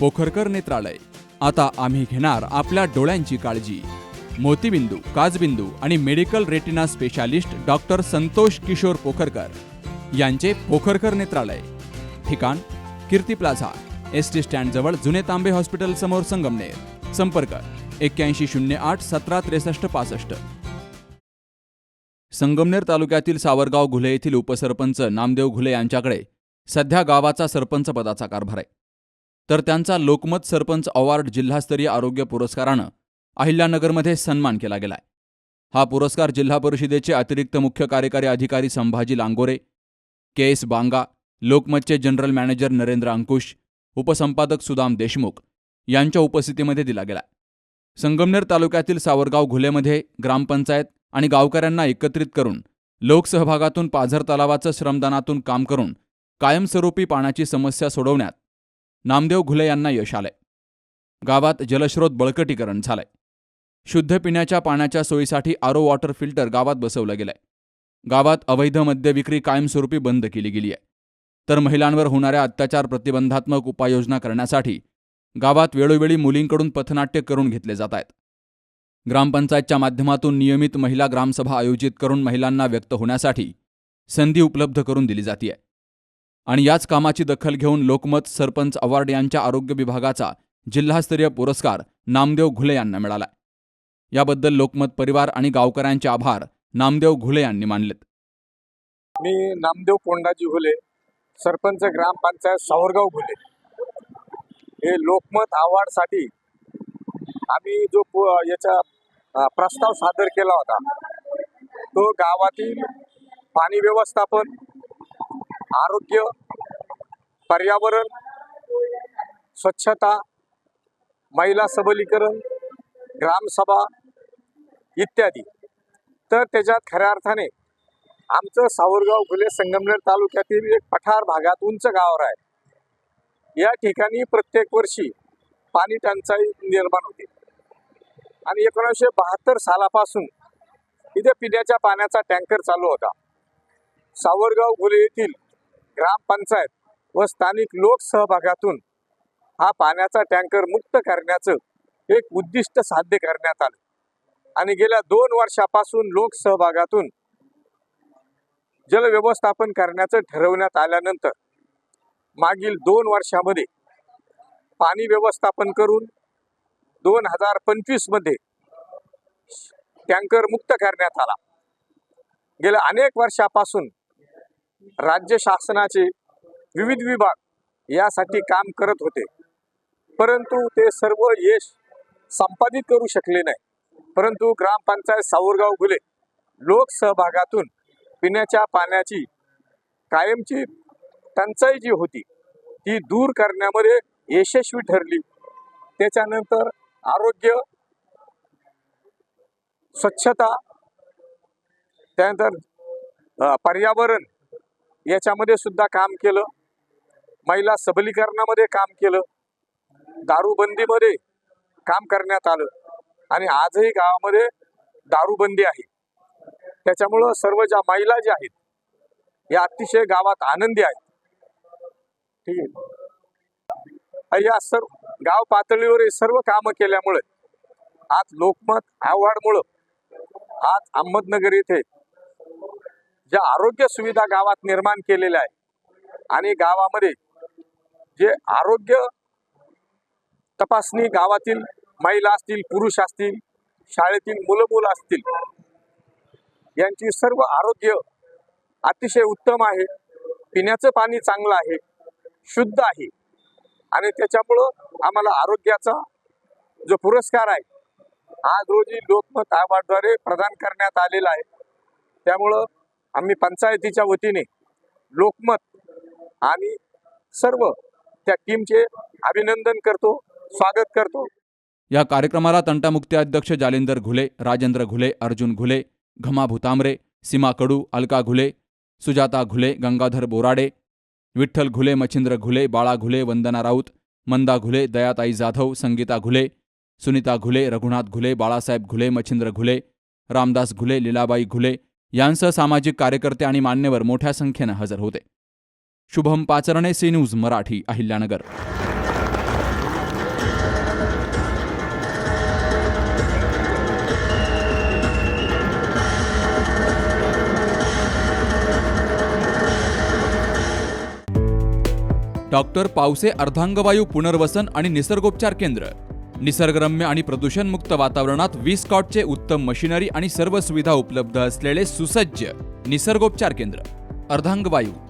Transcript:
पोखरकर नेत्रालय. आता आम्ही घेणार आपल्या डोळ्यांची काळजी. मोतीबिंदू काजबिंदू आणि medical retina specialist doctor Santosh Kishor Pokharkar यांचे पोखरकर नेत्रालय. ठिकाण कीर्ती प्लाझा एस टी स्टँडजवळ जुने तांबे हॉस्पिटल समोर संगमनेर. संपर्क एक्क्याऐंशी शून्य आठ सतरा त्रेसष्ट पासष्ट. संगमनेर तालुक्यातील सावरगाव घुले येथील उपसरपंच नामदेव घुले यांच्याकडे सध्या गावाचा सरपंच पदाचा कारभार आहे. तर त्यांचा लोकमत सरपंच अवॉर्ड जिल्हास्तरीय आरोग्य पुरस्कारानं अहिल्यानगरमध्ये सन्मान केला गेलाय. हा पुरस्कार जिल्हा परिषदेचे अतिरिक्त मुख्य कार्यकारी अधिकारी संभाजी लांगोरे के एस बांगा लोकमतचे जनरल मॅनेजर नरेंद्र अंकुश उपसंपादक सुदाम देशमुख यांच्या उपस्थितीमध्ये दिला गेला संगमनेर तालुक्यातील सावरगाव घुलेमध्ये ग्रामपंचायत आणि गावकऱ्यांना एकत्रित करून लोकसहभागातून पाझर तलावाचं श्रमदानातून काम करून कायमस्वरूपी पाण्याची समस्या सोडवण्यात नामदेव घुले यांना यश आलंय. गावात जलस्रोत बळकटीकरण झालंय. शुद्ध पिण्याच्या पाण्याच्या सोयीसाठी आरो वॉटर फिल्टर गावात बसवलं गेलंय. गावात अवैध मद्य विक्री कायमस्वरूपी बंद केली गेली आहे तर महिलांवर होणाऱ्या अत्याचार प्रतिबंधात्मक उपाययोजना करण्यासाठी गावात वेळोवेळी मुलींकडून पथनाट्य करून घेतले जात आहेत. ग्रामपंचायतच्या माध्यमातून नियमित महिला ग्रामसभा आयोजित करून महिलांना व्यक्त होण्यासाठी संधी उपलब्ध करून दिली जाते आणि याच कामाची दखल घेऊन लोकमत सरपंच अवॉर्ड यांच्या आरोग्य विभागाचा जिल्हास्तरीय पुरस्कार नामदेव घुले यांना मिळाला. याबद्दल लोकमत परिवार आणि गावकऱ्यांचे आभार नामदेव घुले यांनी मानलेत. मी नामदेव कोंडाजी घुले सरपंच ग्रामपंचायत सावरगाव घुले. हे लोकमत अवॉर्डसाठी आम्ही जो याचा प्रस्ताव सादर केला होता तो गावातील पाणी व्यवस्थापन आरोग्य पर्यावरण स्वच्छता महिला सबलीकरण ग्रामसभा इत्यादी. तर त्याच्यात खऱ्या अर्थाने आमचं सावरगाव घुले संगमनेर तालुक्यातील एक पठार भागात उंच गावावर आहे. या ठिकाणी प्रत्येक वर्षी पाणी टंचाई निर्माण होते. आणि एकोणीसशे बहात्तर सालापासून इथे पिण्याच्या पाण्याचा टँकर चालू होता. सावरगाव घुले येथील ग्रामपंचायत व स्थानिक लोकसहभागातून हा पाण्याचा टँकर मुक्त करण्याचं एक उद्दिष्ट साध्य करण्यात आलं. आणि गेल्या दोन वर्षापासून लोकसहभागातून जल व्यवस्थापन करण्याचं ठरवण्यात आल्यानंतर मागील दोन वर्षामध्ये पाणी व्यवस्थापन करून दोन हजार पंचवीसमध्ये टँकर मुक्त करण्यात आला. गेल्या अनेक वर्षापासून राज्य शासनाचे विविध विभाग यासाठी काम करत होते. परंतु ते सर्व यश संपादित करू शकले नाही. परंतु ग्रामपंचायत सावरगाव घुले लोकसहभागातून पिण्याच्या पाण्याची कायमची टंचाई जी होती ती दूर करण्यामध्ये यशस्वी ठरली. त्याच्यानंतर आरोग्य स्वच्छता त्यानंतर पर्यावरण याच्यामध्ये सुद्धा काम केलं. महिला सबलीकरणामध्ये काम केलं. दारूबंदीमध्ये काम करण्यात आलं. आणि आजही गावामध्ये दारूबंदी आहे. त्याच्यामुळं सर्व ज्या महिला ज्या आहेत या अतिशय गावात आनंदी आहेत. ठीक आहे? या सर्व गाव पातळीवर हे सर्व कामं केल्यामुळे आज लोकमत अवॉर्डमुळं आज अहमदनगर येथे ज्या आरोग्य सुविधा गावात निर्माण केलेल्या आहे आणि गावामध्ये जे आरोग्य तपासणी गावातील महिला असतील पुरुष असतील शाळेतील मुलं मुलं असतील यांची सर्व आरोग्य अतिशय उत्तम आहे. पिण्याचं पाणी चांगलं आहे शुद्ध आहे. आणि त्याच्यामुळं आम्हाला आरोग्याचा जो पुरस्कार आहे आज रोजी लोकमत अवॉर्डद्वारे प्रदान करण्यात आलेला आहे. त्यामुळं आम्ही पंचायतीच्या वतीने लोकमत आणि सर्व त्या टीमचे अभिनंदन करतो स्वागत करतो. या कार्यक्रमाला तंटामुक्ती अध्यक्ष जालिंदर घुले राजेंद्र घुले अर्जुन घुले घमा भुतांबरे सीमा कडू अलका घुले सुजाता घुले गंगाधर बोराडे विठ्ठल घुले मच्छिंद्र घुले बाळा घुले वंदना राऊत मंदा घुले दयाताई जाधव संगीता घुले सुनीता घुले रघुनाथ घुले बाळासाहेब घुले मच्छिंद्र घुले रामदास घुले लीलाबाई घुले यांसह सामाजिक कार्यकर्ते आणि मान्यवर मोठ्या संख्येनं हजर होते. Shubham Pacharne C news Marathi Ahilyanagar. Doctor Pawse अर्धांगवायू पुनर्वसन आणि निसर्गोपचार केंद्र. निसर्गरम्य आणि प्रदूषणमुक्त वातावरणात वीस कॉटचे उत्तम मशिनरी आणि सर्व सुविधा उपलब्ध असलेले सुसज्ज निसर्गोपचार केंद्र. अर्धांगवायू